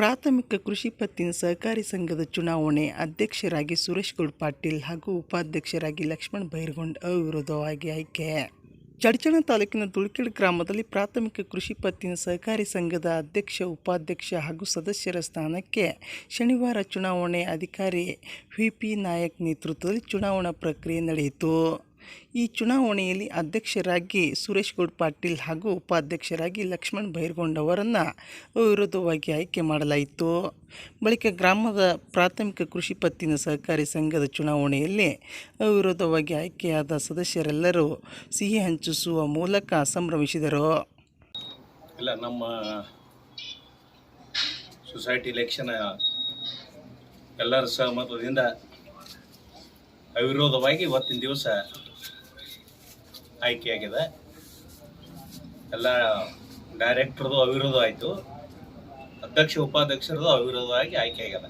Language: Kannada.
ಪ್ರಾಥಮಿಕ ಕೃಷಿ ಪತ್ತಿನ ಸಹಕಾರಿ ಸಂಘದ ಚುನಾವಣೆ ಅಧ್ಯಕ್ಷರಾಗಿ ಸುರೇಶ್ ಗೌಡ್ ಪಾಟೀಲ್ ಹಾಗೂ ಉಪಾಧ್ಯಕ್ಷರಾಗಿ ಲಕ್ಷ್ಮಣ್ ಬೈರ್ಗೊಂಡ್ ಅವಿರೋಧವಾಗಿ ಆಯ್ಕೆ. ಚಡ್ಚಣ ತಾಲೂಕಿನ ತುಳ್ಕಿಡ್ ಗ್ರಾಮದಲ್ಲಿ ಪ್ರಾಥಮಿಕ ಕೃಷಿ ಪತ್ತಿನ ಸಹಕಾರಿ ಸಂಘದ ಅಧ್ಯಕ್ಷ, ಉಪಾಧ್ಯಕ್ಷ ಹಾಗೂ ಸದಸ್ಯರ ಸ್ಥಾನಕ್ಕೆ ಶನಿವಾರ ಚುನಾವಣೆ ಅಧಿಕಾರಿ ವಿ ಪಿ ನಾಯಕ್ ನೇತೃತ್ವದಲ್ಲಿ ಚುನಾವಣಾ ಪ್ರಕ್ರಿಯೆ ನಡೆಯಿತು. ಈ ಚುನಾವಣೆಯಲ್ಲಿ ಅಧ್ಯಕ್ಷರಾಗಿ ಸುರೇಶ್ ಗೌಡ್ ಪಾಟೀಲ್ ಹಾಗೂ ಉಪಾಧ್ಯಕ್ಷರಾಗಿ ಲಕ್ಷ್ಮಣ್ ಬೈರ್ಗೊಂಡ್ ಅವರನ್ನು ಅವಿರೋಧವಾಗಿ ಆಯ್ಕೆ ಮಾಡಲಾಯಿತು. ಬಳಿಕ ಗ್ರಾಮದ ಪ್ರಾಥಮಿಕ ಕೃಷಿ ಪತ್ತಿನ ಸಹಕಾರಿ ಸಂಘದ ಚುನಾವಣೆಯಲ್ಲಿ ಅವಿರೋಧವಾಗಿ ಆಯ್ಕೆಯಾದ ಸದಸ್ಯರೆಲ್ಲರೂ ಸಿಹಿ ಹಂಚಿಸುವ ಮೂಲಕ ಸಂಭ್ರಮಿಸಿದರು. ಇಲ್ಲ, ನಮ್ಮ ಸೊಸೈಟಿ ಇಲೆಕ್ಷನ್ ಎಲ್ಲರ ಸಹಮತದಿಂದ ಅವಿರೋಧವಾಗಿ ಇವತ್ತಿನ ದಿವಸ ಆಯ್ಕೆಯಾಗಿದೆ. ಎಲ್ಲ ಡೈರೆಕ್ಟರ್ದು ಅವಿರೋಧ ಆಯಿತು. ಅಧ್ಯಕ್ಷ ಉಪಾಧ್ಯಕ್ಷರದು ಅವಿರೋಧವಾಗಿ ಆಯ್ಕೆ ಆಗ್ಯದ